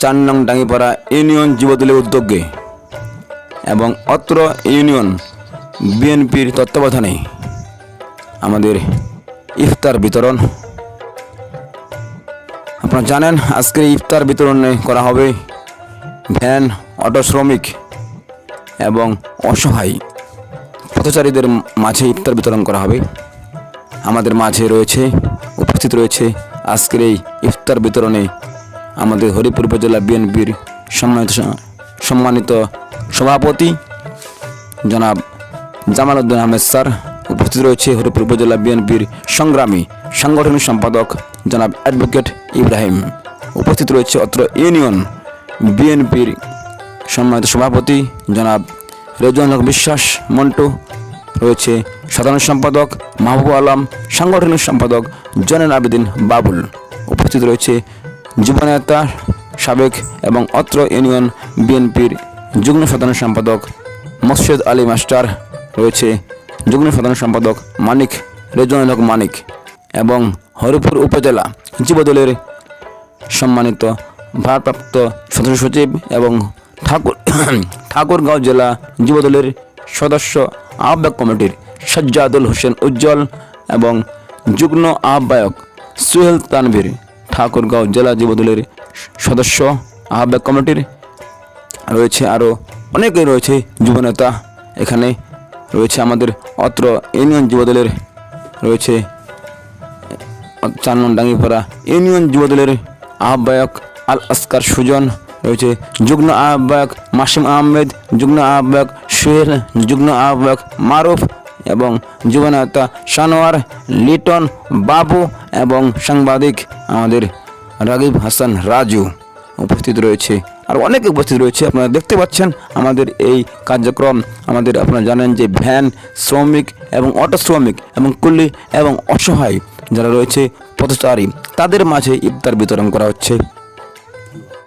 চার নং ডাঙ্গিপাড়া ইউনিয়ন যুবদলের উদ্যোগে এবং অত্র ইউনিয়ন বিএনপির তত্ত্বাবধানে আমাদের ইফতার বিতরণ। আপনারা জানেন, আজকের ইফতার বিতরণে করা হবে ভ্যান, অটো শ্রমিক এবং অসহায় পথচারীদের মাঝে ইফতার বিতরণ করা হবে। আমাদের মাঝে রয়েছে, উপস্থিত রয়েছে আজকের এই ইফতার বিতরণে আমাদের হরিপুর উপজেলা বিএনপির সম্মানিত সম্মানিত সভাপতি জনাব জামাল উদ্দিন আহমেদ স্যার উপস্থিত রয়েছে হরিপুর উপজেলা বিএনপির সংগ্রামী সাংগঠনিক সম্পাদক জনাব অ্যাডভোকেট ইব্রাহিম। উপস্থিত রয়েছে অত্র ইউনিয়ন বিএনপির সম্মানিত সভাপতি জনাব রেজওয়ান বিশ্বাস মন্টু। রয়েছে সাধারণ সম্পাদক মাহবুব আলম, সাংগঠনিক সম্পাদক জনেন আবেদিন বাবুল। উপস্থিত রয়েছে যুবনেতা, সাবেক এবং অত্র ইউনিয়ন বিএনপির যুগ্ম সাধারণ সম্পাদক মসজিদ আলী মাস্টার, রয়েছে যুগ্ম সাধারণ সম্পাদক মানিক, রেজওয়ানুল হক মানিক এবং হরিপুর উপজেলা যুবদলের সম্মানিত ভারপ্রাপ্ত সদস্য সচিব এবং ঠাকুর, ঠাকুরগাঁও জেলা যুবদলের সদস্য আহ্বায়ক কমিটির সজ্জাদুল হোসেন উজ্জ্বল এবং যুগ্ম আহ্বায়ক সুহেল তানভীর। ঠাকুরগাঁও জেলা যুবদলের সদস্য আহ্বায়ক কমিটির রয়েছে আরও অনেকেই রয়েছে যুবনেতা এখানে রয়েছে আমাদের অত্র ইউনিয়ন যুবদলের রয়েছে চার নং ডাঙ্গিপাড়া ইউনিয়ন যুবদলের আহ্বায়ক আল আসকার সুজন, রয়েছে যুগ্ম আহ্বায়ক মাসিম আহমেদ, যুগ্ম আহ্বায়ক সুহেল, যুগ্ম আহ্বায়ক মারুফ এবং যুবনেতা সানোয়ার লিটন বাবু এবং সাংবাদিক আমাদের রাগিব হাসান রাজু উপস্থিত রয়েছে। আর অনেক উপস্থিত রয়েছে, আপনারা দেখতে পাচ্ছেন আমাদের এই কার্যক্রম। আমাদের আপনারা জানেন যে ভ্যান শ্রমিক এবং অটো শ্রমিক এবং কুল্লি এবং অসহায় যারা রয়েছে পথচারী, তাদের মাঝে ইফতার বিতরণ করা হচ্ছে।